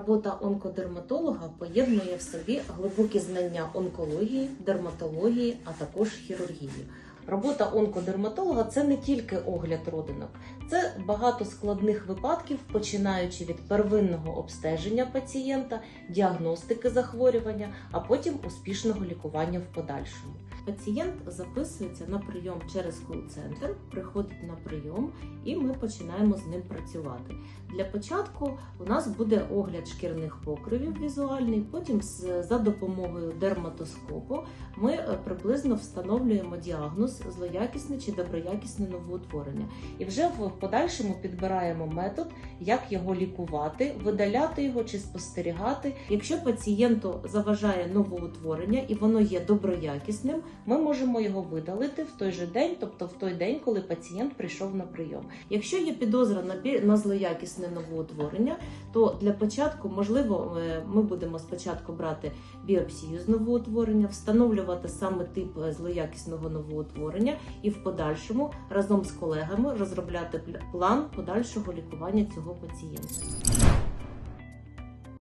Робота онкодерматолога поєднує в собі глибокі знання онкології, дерматології, а також хірургії. Робота онкодерматолога це не тільки огляд родинок, це багато складних випадків, починаючи від первинного обстеження пацієнта, діагностики захворювання, а потім успішного лікування в подальшому. Пацієнт записується на прийом через кол-центр, приходить на прийом, і ми починаємо з ним працювати. Для початку у нас буде огляд шкірних покривів візуальний. Потім за допомогою дерматоскопу ми е, приблизно встановлюємо діагноз злоякісне чи доброякісне новоутворення. І вже в подальшому підбираємо метод, як його лікувати, видаляти його чи спостерігати. Якщо пацієнту заважає новоутворення і воно є доброякісним, ми можемо його видалити в той же день, тобто в той день, коли пацієнт прийшов на прийом. Якщо є підозра на на злоякісне новоутворення, то для початку можливо е, ми будемо спочатку брати біопсію з новоутворення, встановлювати саме тип е, злоякісного новоутворення і в подальшому разом з колегами розробляти пл- план подальшого лікування цього пацієнта.